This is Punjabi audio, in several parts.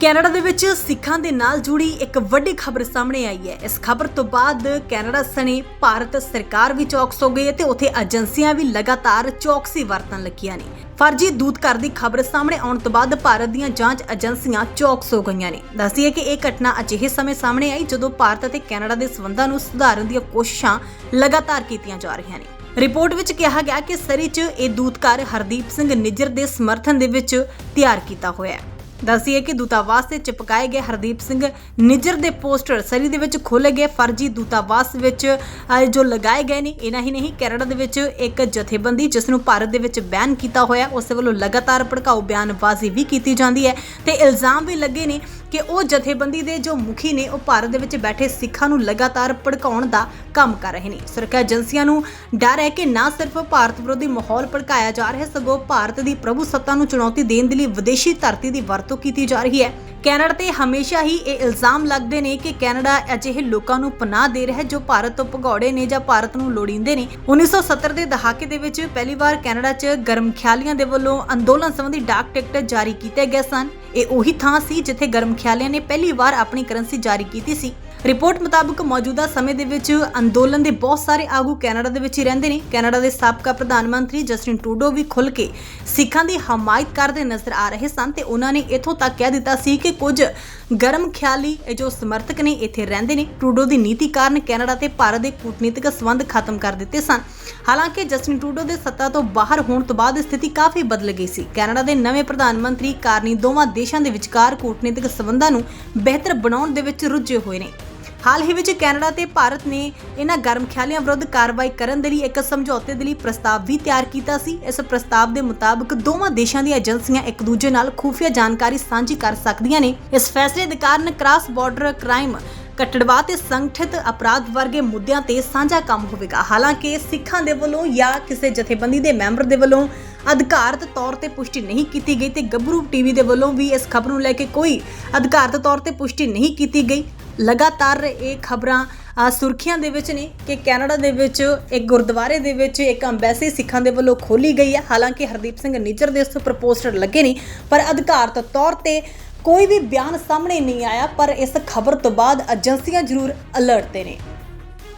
ਕੈਨੇਡਾ ਦੇ ਵਿੱਚ ਸਿੱਖਾਂ ਦੇ ਨਾਲ ਜੁੜੀ ਇੱਕ ਵੱਡੀ ਖਬਰ ਸਾਹਮਣੇ ਆਈ ਹੈ। ਇਸ ਖਬਰ ਤੋਂ ਬਾਅਦ ਕੈਨੇਡਾ ਸਣੇ ਭਾਰਤ ਸਰਕਾਰ ਵੀ ਚੌਕਸ ਹੋ ਗਈ ਹੈ ਤੇ ਉੱਥੇ ਏਜੰਸੀਆਂ ਵੀ ਲਗਾਤਾਰ ਚੌਕਸੀ ਵਰਤਣ ਲੱਗੀਆਂ ਨੇ। ਫਰਜ਼ੀ ਦੂਤਘਰ ਦੀ ਖਬਰ ਸਾਹਮਣੇ ਆਉਣ ਤੋਂ ਬਾਅਦ ਭਾਰਤ ਦੀਆਂ ਜਾਂਚ ਏਜੰਸੀਆਂ ਚੌਕਸ ਹੋ ਗਈਆਂ ਨੇ। ਦੱਸਦੀ ਹੈ ਕਿ ਇਹ ਘਟਨਾ ਅਜਿਹੇ ਸਮੇਂ ਸਾਹਮਣੇ ਆਈ ਜਦੋਂ ਭਾਰਤ ਅਤੇ ਕੈਨੇਡਾ ਦੇ ਸਬੰਧਾਂ ਨੂੰ ਸੁਧਾਰਨ ਦੀਆਂ ਕੋਸ਼ਿਸ਼ਾਂ ਲਗਾਤਾਰ ਕੀਤੀਆਂ ਜਾ ਰਹੀਆਂ ਨੇ। ਰਿਪੋਰਟ ਵਿੱਚ ਕਿਹਾ ਗਿਆ ਕਿ ਸਰੀ 'ਚ ਇਹ ਦੂਤਘਰ ਹਰਦੀਪ ਸਿੰਘ ਨਿੱਜਰ ਦੇ ਸਮਰਥਨ ਦੇ ਵਿੱਚ ਤਿਆਰ ਕੀਤਾ ਹੋਇਆ ਹੈ। ਦੱਸੀਏ ਕਿ ਦੂਤਾਵਾਸ ਤੇ ਚਿਪਕਾਏ ਗਏ ਹਰਦੀਪ ਸਿੰਘ ਨਿੱਜਰ ਦੇ ਪੋਸਟਰ ਸਰੀ ਦੇ ਵਿੱਚ ਖੋਲੇ ਗਏ ਫਰਜ਼ੀ ਦੂਤਾਵਾਸ ਵਿੱਚ ਅਹ, ਜੋ ਲਗਾਏ ਗਏ ਨੇ ਇਹਨਾਂ ਹੀ ਨਹੀਂ ਕੈਨੇਡਾ ਦੇ ਵਿੱਚ ਇੱਕ ਜਥੇਬੰਦੀ ਜਿਸ ਨੂੰ ਭਾਰਤ ਦੇ ਵਿੱਚ ਬੈਨ ਕੀਤਾ ਹੋਇਆ ਉਸ ਵੱਲੋਂ ਲਗਾਤਾਰ ਭੜਕਾਊ ਬਿਆਨਬਾਜ਼ੀ ਵੀ ਕੀਤੀ ਜਾਂਦੀ ਹੈ ਤੇ ਇਲਜ਼ਾਮ ਵੀ ਲੱਗੇ ਨੇ ਕਿ ਉਹ ਜਥੇਬੰਦੀ ਦੇ ਜੋ ਮੁਖੀ ਨੇ ਉਹ ਭਾਰਤ ਦੇ ਵਿੱਚ ਬੈਠੇ ਸਿੱਖਾਂ ਨੂੰ ਲਗਾਤਾਰ ਭੜਕਾਉਣ ਦਾ ਕੰਮ ਕਰ ਰਹੇ ਨੇ। ਸੁਰੱਖਿਆ ਏਜੰਸੀਆਂ ਨੂੰ ਡਰ ਹੈ ਕਿ ਨਾ ਸਿਰਫ ਭਾਰਤ ਵਿਰੋਧੀ ਮਾਹੌਲ ਭੜਕਾਇਆ ਜਾ ਰਿਹਾ ਸਗੋਂ ਭਾਰਤ ਦੀ ਪ੍ਰਭੂ ਸੱਤਾ ਨੂੰ ਚੁਣੌਤੀ ਦੇਣ ਦੇ ਲਈ ਵਿਦੇਸ਼ੀ ਧਰਤੀ ਦੀ ਵਰਤੋਂ ਕੀਤੀ ਜਾ ਰਹੀ ਹੈ। ਕੈਨੇਡਾ ਤੇ ਹਮੇਸ਼ਾ ਹੀ ਇਹ ਇਲਜ਼ਾਮ ਲੱਗਦੇ ਨੇ ਕਿ ਕੈਨੇਡਾ ਅਜਿਹੇ ਲੋਕਾਂ ਨੂੰ ਪਨਾਹ ਦੇ ਰਿਹਾ ਹੈ ਜੋ ਭਾਰਤ ਤੋਂ ਭਗੌੜੇ ਨੇ ਜਾਂ ਭਾਰਤ ਨੂੰ ਲੋੜੀਂਦੇ ਨੇ। 1970 ਦੇ ਦਹਾਕੇ ਦੇ ਵਿੱਚ ਪਹਿਲੀ ਵਾਰ ਕੈਨੇਡਾ 'ਚ ਗਰਮ ਖਿਆਲੀਆਂ ਦੇ ਵੱਲੋਂ ਅੰਦੋਲਨ ਸੰਬੰਧੀ ਡਾਕ ਟਿਕਟ ਜਾਰੀ ਕੀਤੇ ਗਏ ਸਨ। ਇਹ ਉਹੀ ਥਾਂ ਸੀ ਜਿੱਥੇ ਗਰਮ ਖਿਆਲੀਆਂ ਨੇ ਪਹਿਲੀ ਵਾਰ ਆਪਣੀ ਕਰੰਸੀ ਜਾਰੀ ਕੀਤੀ ਸੀ। ਰਿਪੋਰਟ ਮੁਤਾਬਕ ਮੌਜੂਦਾ ਸਮੇਂ ਦੇ ਵਿੱਚ ਅੰਦੋਲਨ ਦੇ ਬਹੁਤ ਸਾਰੇ ਆਗੂ ਕੈਨੇਡਾ ਦੇ ਵਿੱਚ ਹੀ ਰਹਿੰਦੇ ਨੇ। ਕੈਨੇਡਾ ਦੇ ਸਾਬਕਾ ਪ੍ਰਧਾਨ ਮੰਤਰੀ ਜਸਟਿਨ ਟਰੂਡੋ ਵੀ ਖੁੱਲ ਕੇ ਸਿੱਖਾਂ ਦੀ ਹਮਾਇਤ ਕਰਦੇ ਨਜ਼ਰ ਆ ਰਹੇ ਸਨ ਤੇ ਉਹਨਾਂ ਨੇ ਇਥੋਂ ਤੱਕ ਕਹਿ ਦਿੱਤਾ ਸੀ ਕਿ ਕੁਝ ਗਰਮ ਖਿਆਲੀ ਜੋ ਸਮਰਥਕ ਨੇ ਇੱਥੇ ਰਹਿੰਦੇ ਨੇ, ਟਰੂਡੋ ਦੀ ਨੀਤੀ ਕਾਰਨ ਕੈਨੇਡਾ ਤੇ ਭਾਰਤ ਦੇ ਕੂਟਨੀਤਿਕ ਸੰਬੰਧ ਖਤਮ ਕਰ ਦਿੱਤੇ ਸਨ। ਹਾਲਾਂਕਿ ਜਸਟਿਨ ਟਰੂਡੋ ਦੇ ਸੱਤਾ ਤੋਂ ਬਾਹਰ ਹੋਣ ਤੋਂ ਬਾਅਦ ਸਥਿਤੀ ਕਾਫੀ ਬਦਲ ਗਈ ਸੀ। ਕੈਨੇਡਾ ਦੇ ਨਵੇਂ ਪ੍ਰਧਾਨ ਮੰਤਰੀ ਕਾਰਨੀ ਦੋਵਾਂ ਦੇਸ਼ਾਂ ਦੇ ਵਿਚਕਾਰ ਕੂਟਨੀਤਿਕ ਸੰਬੰਧਾਂ ਨੂੰ ਬਿਹਤਰ ਬਣਾਉਣ ਦੇ ਵਿੱਚ ਰੁੱਝੇ ਹੋਏ ਨੇ। ਹਾਲ ਹੀ ਵਿੱਚ ਕੈਨੇਡਾ ਤੇ ਭਾਰਤ ਨੇ ਇਹਨਾਂ ਗਰਮ ਖਿਆਲੀਆਂ ਵਿਰੁੱਧ ਕਾਰਵਾਈ ਕਰਨ ਦੇ ਲਈ ਇੱਕ ਸਮਝੌਤੇ ਦੇ ਲਈ ਪ੍ਰਸਤਾਵ ਵੀ ਤਿਆਰ ਕੀਤਾ ਸੀ। ਇਸ ਪ੍ਰਸਤਾਵ ਦੇ ਮੁਤਾਬਕ ਦੋਵਾਂ ਦੇਸ਼ਾਂ ਦੀਆਂ ਏਜੰਸੀਆਂ ਇੱਕ ਦੂਜੇ ਨਾਲ ਖੂਫੀਆ ਜਾਣਕਾਰੀ ਸਾਂਝੀ ਕਰ ਸਕਦੀਆਂ ਨੇ। ਇਸ ਫੈਸਲੇ ਦੇ ਕਾਰਨ ਕ੍ਰਾਸ ਬਾਰਡਰ ਕ੍ਰਾਈਮ, ਕੱਟੜਵਾ ਤੇ ਸੰਗਠਿਤ ਅਪਰਾਧ ਵਰਗੇ ਮੁੱਦਿਆਂ ਤੇ ਸਾਂਝਾ ਕੰਮ ਹੋਵੇਗਾ। ਹਾਲਾਂਕਿ ਸਿੱਖਾਂ ਦੇ ਵੱਲੋਂ ਜਾਂ ਕਿਸੇ ਜਥੇਬੰਦੀ ਦੇ ਮੈਂਬਰ ਦੇ ਵੱਲੋਂ ਅਧਿਕਾਰਤ ਤੌਰ ਤੇ ਪੁਸ਼ਟੀ ਨਹੀਂ ਕੀਤੀ ਗਈ ਤੇ ਗੱਭਰੂ ਟੀਵੀ ਦੇ ਵੱਲੋਂ ਵੀ ਇਸ ਖਬਰ ਨੂੰ ਲੈ ਕੇ ਕੋਈ ਅਧਿਕਾਰਤ ਤੌਰ ਤੇ ਪੁਸ਼ਟੀ ਨਹੀਂ ਕੀਤੀ ਗਈ। ਲਗਾਤਾਰ ਇਹ ਖਬਰਾਂ ਸੁਰਖੀਆਂ ਦੇ ਵਿੱਚ ਨੇ ਕਿ ਕੈਨੇਡਾ ਦੇ ਵਿੱਚ ਇੱਕ ਗੁਰਦੁਆਰੇ ਦੇ ਵਿੱਚ ਇੱਕ ਅੰਬੈਸੀ ਸਿੱਖਾਂ ਦੇ ਵੱਲੋਂ ਖੋਲੀ ਗਈ ਹੈ। ਹਾਲਾਂਕਿ ਹਰਦੀਪ ਸਿੰਘ ਨਿੱਜਰ ਦੇ ਉਸ ਉੱਪਰ ਪੋਸਟਰ ਲੱਗੇ ਨੇ, ਪਰ ਅਧਿਕਾਰਤ ਤੌਰ ਤੇ ਕੋਈ ਵੀ ਬਿਆਨ ਸਾਹਮਣੇ ਨਹੀਂ ਆਇਆ, ਪਰ ਇਸ ਖਬਰ ਤੋਂ ਬਾਅਦ ਏਜੰਸੀਆਂ ਜ਼ਰੂਰ ਅਲਰਟ ਤੇ ਨੇ।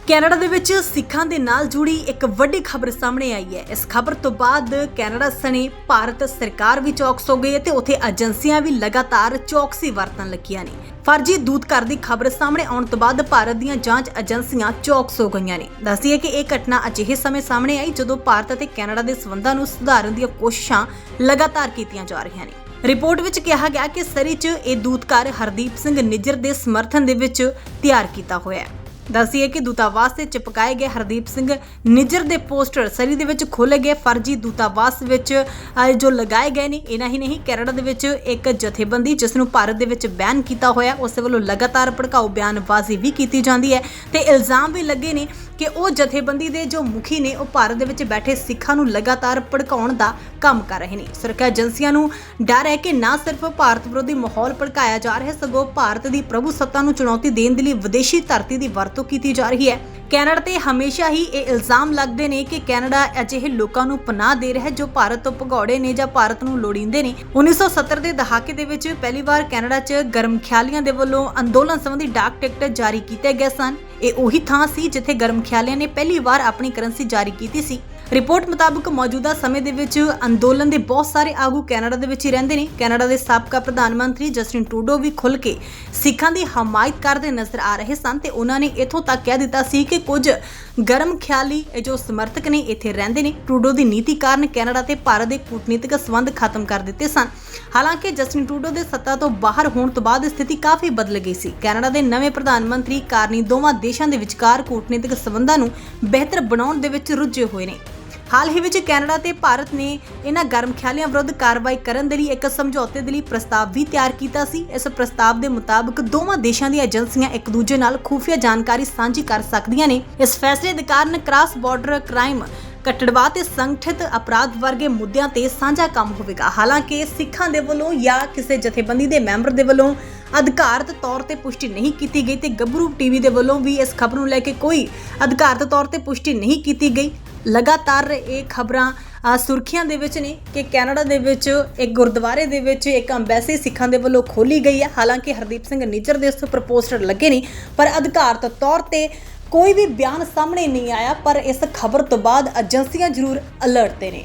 ਕੈਨੇਡਾ ਦੇ ਵਿੱਚ ਸਿੱਖਾਂ ਦੇ ਨਾਲ ਜੁੜੀ ਇੱਕ ਵੱਡੀ ਖਬਰ ਸਾਹਮਣੇ ਆਈ ਹੈ। ਇਸ ਖਬਰ ਤੋਂ ਬਾਅਦ ਕੈਨੇਡਾ ਸਣੇ ਭਾਰਤ ਸਰਕਾਰ ਵੀ ਚੌਕਸ ਹੋ ਗਈ ਹੈ ਤੇ ਉੱਥੇ ਏਜੰਸੀਆਂ ਵੀ ਲਗਾਤਾਰ ਚੌਕਸੀ ਵਰਤਣ ਲੱਗੀਆਂ ਨੇ। ਫਰਜ਼ੀ ਦੂਤਘਰ ਦੀ ਖਬਰ ਸਾਹਮਣੇ ਆਉਣ ਤੋਂ ਬਾਅਦ ਭਾਰਤ ਦੀਆਂ ਜਾਂਚ ਏਜੰਸੀਆਂ ਚੌਕਸ ਹੋ ਗਈਆਂ ਨੇ। ਦੱਸਦੀ ਹੈ ਕਿ ਇਹ ਘਟਨਾ ਅਜਿਹੇ ਸਮੇਂ ਸਾਹਮਣੇ ਆਈ ਜਦੋਂ ਭਾਰਤ ਅਤੇ ਕੈਨੇਡਾ ਦੇ ਸਬੰਧਾਂ ਨੂੰ ਸੁਧਾਰਨ ਦੀਆਂ ਕੋਸ਼ਿਸ਼ਾਂ ਲਗਾਤਾਰ ਕੀਤੀਆਂ ਜਾ ਰਹੀਆਂ ਨੇ। ਰਿਪੋਰਟ ਵਿੱਚ ਕਿਹਾ ਗਿਆ ਕਿ ਸਰੀ 'ਚ ਇਹ ਦੂਤਘਰ ਹਰਦੀਪ ਸਿੰਘ ਨਿੱਜਰ ਦੇ ਸਮਰਥਨ ਦੇ ਵਿੱਚ ਤਿਆਰ ਕੀਤਾ ਹੋਇਆ ਹੈ। ਦੱਸੀਏ ਕਿ ਦੂਤਾਵਾਸ ਤੇ ਚਿਪਕਾਏ ਗਏ ਹਰਦੀਪ ਸਿੰਘ ਨਿੱਜਰ ਦੇ ਪੋਸਟਰ ਸਰੀ ਦੇ ਵਿੱਚ ਖੋਲੇ ਗਏ ਫਰਜ਼ੀ ਦੂਤਾਵਾਸ ਵਿੱਚ ਜੋ ਲਗਾਏ ਗਏ ਨੇ ਇਹਨਾਂ ਹੀ ਨਹੀਂ, ਕੈਨੇਡਾ ਦੇ ਵਿੱਚ ਇੱਕ ਜਥੇਬੰਦੀ ਜਿਸ ਨੂੰ ਭਾਰਤ ਦੇ ਵਿੱਚ ਬੈਨ ਕੀਤਾ ਹੋਇਆ, ਉਸ ਵੱਲੋਂ ਲਗਾਤਾਰ ਭੜਕਾਊ ਬਿਆਨਬਾਜ਼ੀ ਵੀ ਕੀਤੀ ਜਾਂਦੀ ਹੈ ਤੇ ਇਲਜ਼ਾਮ ਵੀ ਲੱਗੇ ਨੇ ਕਿ ਉਹ ਜਥੇਬੰਦੀ ਦੇ ਜੋ ਮੁਖੀ ਨੇ, ਉਹ ਭਾਰਤ ਦੇ ਵਿੱਚ ਬੈਠੇ ਸਿੱਖਾਂ ਨੂੰ ਲਗਾਤਾਰ ਭੜਕਾਉਣ ਦਾ ਕੰਮ ਕਰ ਰਹੇ ਨੇ। ਸੁਰੱਖਿਆ ਏਜੰਸੀਆਂ ਨੂੰ ਡਰ ਹੈ ਕਿ ਨਾ ਸਿਰਫ ਭਾਰਤ ਵਿਰੋਧੀ ਮਾਹੌਲ ਭੜਕਾਇਆ ਜਾ ਰਿਹਾ, ਸਗੋਂ ਭਾਰਤ ਦੀ ਪ੍ਰਭੂ ਸੱਤਾ ਨੂੰ ਚੁਣੌਤੀ ਦੇਣ ਦੇ ਲਈ ਵਿਦੇਸ਼ੀ ਧਰਤੀ ਦੀ ਵਰਤੋਂ ਕੀਤੀ ਜਾ ਰਹੀ ਹੈ। ਕੈਨੇਡਾ ਤੇ ਹਮੇਸ਼ਾ ਹੀ ਇਹ ਇਲਜ਼ਾਮ ਲੱਗਦੇ ਨੇ ਕਿ ਕੈਨੇਡਾ ਅਜਿਹੇ ਲੋਕਾਂ ਨੂੰ ਪਨਾਹ ਦੇ ਰਿਹਾ ਹੈ ਜੋ ਭਾਰਤ ਤੋਂ ਭਗੌੜੇ ਨੇ ਜਾਂ ਭਾਰਤ ਨੂੰ ਲੋੜੀਂਦੇ ਨੇ। 1970 ਦੇ ਦਹਾਕੇ ਦੇ ਵਿੱਚ ਪਹਿਲੀ ਵਾਰ ਕੈਨੇਡਾ 'ਚ ਗਰਮ ਖਿਆਲੀਆਂ ਦੇ ਵੱਲੋਂ ਅੰਦੋਲਨ ਸੰਬੰਧੀ ਡਾਕ ਟਿਕਟ ਜਾਰੀ ਕੀਤੇ ਗਏ ਸਨ। ਇਹ ਉਹੀ ਥਾਂ ਸੀ ਜਿੱਥੇ ਗਰਮ ਖਿਆਲੀਆਂ ਨੇ ਪਹਿਲੀ ਵਾਰ ਆਪਣੀ ਕਰੰਸੀ ਜਾਰੀ ਕੀਤੀ ਸੀ। ਰਿਪੋਰਟ ਮੁਤਾਬਕ ਮੌਜੂਦਾ ਸਮੇਂ ਦੇ ਵਿੱਚ ਅੰਦੋਲਨ ਦੇ ਬਹੁਤ ਸਾਰੇ ਆਗੂ ਕੈਨੇਡਾ ਦੇ ਵਿੱਚ ਹੀ ਰਹਿੰਦੇ ਨੇ। ਕੈਨੇਡਾ ਦੇ ਸਾਬਕਾ ਪ੍ਰਧਾਨ ਮੰਤਰੀ ਜਸਟਿਨ ਟੂਡੋ ਵੀ ਖੁੱਲ੍ਹ ਕੇ ਸਿੱਖਾਂ ਦੀ ਹਮਾਇਤ ਕਰਦੇ ਨਜ਼ਰ ਆ ਰਹੇ ਸਨ ਤੇ ਉਹਨਾਂ ਨੇ ਇੱਥੋਂ ਤੱਕ ਕਹਿ ਦਿੱਤਾ ਸੀ ਕਿ ਕੁਝ ਗਰਮ ਖਿਆਲੀ, ਇਹ ਜੋ ਸਮਰਥਕ ਨੇ ਇੱਥੇ ਰਹਿੰਦੇ ਨੇ ਟੂਡੋ ਦੀ ਨੀਤੀ ਕਾਰਨ ਕੈਨੇਡਾ ਤੇ ਭਾਰਤ ਦੇ ਕੂਟਨੀਤਿਕ ਸੰਬੰਧ ਖਤਮ ਕਰ ਦਿੱਤੇ ਸਨ। ਹਾਲਾਂਕਿ ਜਸਟਿਨ ਟੂਡੋ ਦੇ ਸੱਤਾ ਤੋਂ ਬਾਹਰ ਹੋਣ ਤੋਂ ਬਾਅਦ ਸਥਿਤੀ ਕਾਫੀ ਬਦਲ ਗਈ ਸੀ। ਕੈਨੇਡਾ ਦੇ ਨਵੇਂ ਪ੍ਰਧਾਨ ਮੰਤਰੀ ਕਾਰਨੀ ਦੋਵਾਂ ਦੇਸ਼ਾਂ ਦੇ ਵਿਚਕਾਰ ਕੂਟਨੀਤਿਕ ਸੰਬੰਧਾਂ ਨੂੰ ਬਿਹਤਰ ਬਣਾਉਣ ਦੇ ਵਿੱਚ ਰੁੱਝੇ ਹੋਏ ਨੇ। ਹਾਲ ਹੀ ਵਿੱਚ ਕੈਨੇਡਾ ਤੇ ਭਾਰਤ ਨੇ ਇਹਨਾਂ ਗਰਮ ਖਿਆਲੀਆਂ ਵਿਰੁੱਧ ਕਾਰਵਾਈ ਕਰਨ ਦੇ ਲਈ ਇੱਕ ਸਮਝੌਤੇ ਦੇ ਲਈ ਪ੍ਰਸਤਾਵ ਵੀ ਤਿਆਰ ਕੀਤਾ ਸੀ। ਇਸ ਪ੍ਰਸਤਾਵ ਦੇ ਮੁਤਾਬਕ ਦੋਵਾਂ ਦੇਸ਼ਾਂ ਦੀਆਂ ਏਜੰਸੀਆਂ ਇੱਕ ਦੂਜੇ ਨਾਲ ਖੂਫੀਆ ਜਾਣਕਾਰੀ ਸਾਂਝੀ ਕਰ ਸਕਦੀਆਂ ਨੇ। ਇਸ ਫੈਸਲੇ ਦੇ ਕਾਰਨ ਕ੍ਰਾਸ ਬਾਰਡਰ ਕ੍ਰਾਈਮ, ਕੱਟੜਵਾ ਤੇ ਸੰਗਠਿਤ ਅਪਰਾਧ ਵਰਗੇ ਮੁੱਦਿਆਂ ਤੇ ਸਾਂਝਾ ਕੰਮ ਹੋਵੇਗਾ। ਹਾਲਾਂਕਿ ਸਿੱਖਾਂ ਦੇ ਵੱਲੋਂ ਜਾਂ ਕਿਸੇ ਜਥੇਬੰਦੀ ਦੇ ਮੈਂਬਰ ਦੇ ਵੱਲੋਂ ਅਧਿਕਾਰਤ ਤੌਰ ਤੇ ਪੁਸ਼ਟੀ ਨਹੀਂ ਕੀਤੀ ਗਈ ਤੇ ਗੱਭਰੂ ਟੀਵੀ ਦੇ ਵੱਲੋਂ ਵੀ ਇਸ ਖਬਰ ਨੂੰ ਲੈ ਕੇ ਕੋਈ ਅਧਿਕਾਰਤ ਤੌਰ ਤੇ ਪੁਸ਼ਟੀ ਨਹੀਂ ਕੀਤੀ ਗਈ। ਲਗਾਤਾਰ ਇਹ ਖਬਰਾਂ ਸੁਰਖੀਆਂ ਦੇ ਵਿੱਚ ਨੇ ਕਿ ਕੈਨੇਡਾ ਦੇ ਵਿੱਚ ਇੱਕ ਗੁਰਦੁਆਰੇ ਦੇ ਵਿੱਚ ਇੱਕ ਅੰਬੈਸੀ ਸਿੱਖਾਂ ਦੇ ਵੱਲੋਂ ਖੋਲੀ ਗਈ ਹੈ। ਹਾਲਾਂਕਿ ਹਰਦੀਪ ਸਿੰਘ ਨਿੱਜਰ ਦੇ ਉਸ ਉੱਪਰ ਪੋਸਟਰ ਲੱਗੇ ਨਹੀਂ ਪਰ ਅਧਿਕਾਰਤ ਤੌਰ ਤੇ ਕੋਈ ਵੀ ਬਿਆਨ ਸਾਹਮਣੇ ਨਹੀਂ ਆਇਆ, ਪਰ ਇਸ ਖਬਰ ਤੋਂ ਬਾਅਦ ਏਜੰਸੀਆਂ ਜ਼ਰੂਰ ਅਲਰਟ ਤੇ ਨੇ।